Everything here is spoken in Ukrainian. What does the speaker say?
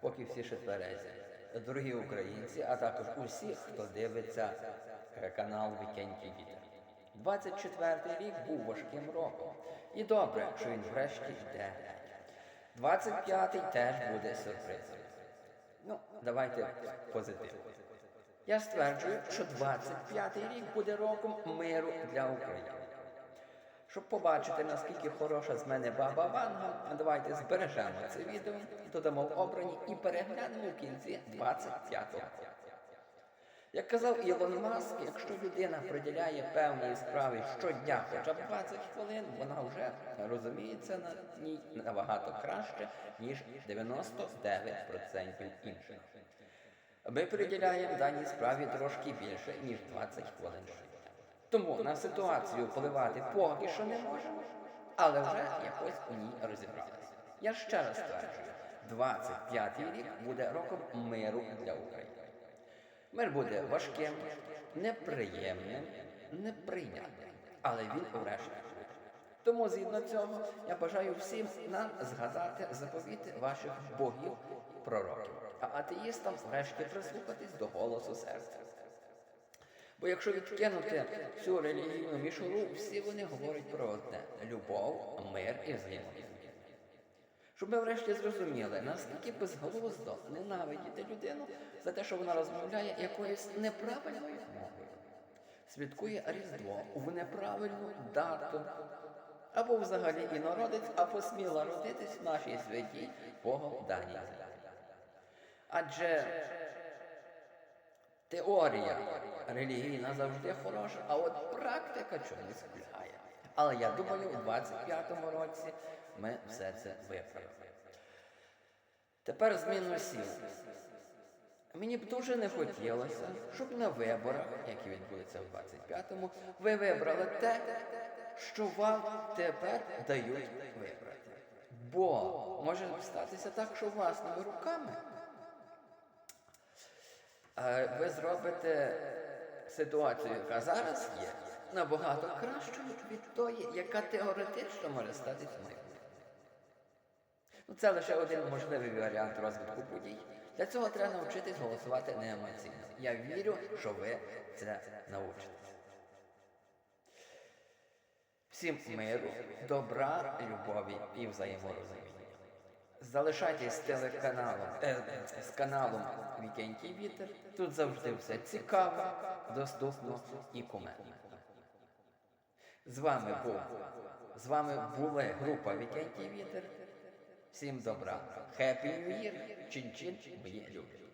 поки всі ще тверезі. Дорогі українці, а також усі, хто дивиться канал Вікенький Вітер. 24-й рік був важким роком. І добре, що він врешті йде. 25-й теж буде сюрпризом. Ну, давайте позитив. Я стверджую, що 25-й рік буде роком миру для України. Щоб побачити, наскільки хороша з мене баба Ванга, давайте збережемо це відео, додамо обрані і переглянемо в кінці 25-го. Як казав Ілон Маск, якщо людина приділяє певній справі щодня хоча б 20 хвилин, вона вже розуміється на ній набагато краще, ніж 99% інших. Ми приділяємо даній справі трошки більше, ніж 20 хвилин. Тому на ситуацію впливати поки що не можемо, але вже якось у ній розібралися. Я ще раз стверджую, 25-й рік буде роком миру для України. Мир буде важким, неприємним, неприйнятним, але він врешті буде. Тому згідно цього я бажаю всім нам згадати заповіти ваших богів пророків, а атеїстам врешті прислухатись до голосу серця. Бо якщо відкинути всю релігійну мішуру, всі вони говорять про одне любов, мир і взаємодію. Щоб ми врешті зрозуміли, наскільки безглуздо ненавидіти людину за те, що вона розмовляє якоюсь неправильною мовою, святкує Різдво в неправильну дату, або взагалі інородець, а посміла родитись в нашій святій Богом даній. Адже теорія релігійна завжди хороша, а от практика чомусь кульгає. Але я думаю, у 25-му році ми все це виправимо. Тепер з мінусів. Мені б дуже не хотілося, щоб на виборах, які відбудуться в 25-му, ви вибрали те, що вам тепер дають вибрати. Бо може статися так, що власними руками е, ви зробите ситуацію, яка зараз є, набагато кращою від тої, яка теоретично може статися в. Ну, це лише один можливий варіант розвитку подій. Для цього треба навчитись голосувати неемоційно. Я вірю, що ви це навчитесь. Всім миру, добра, любові і взаєморозуміння. Залишайтесь телеканалом, з каналом Вікенький Вітер. Тут завжди все цікаво, доступно і коментно. З вами був з вами була група Вікенький Вітер. Всім добра. Happy New Year! Чин-чин, мої любі.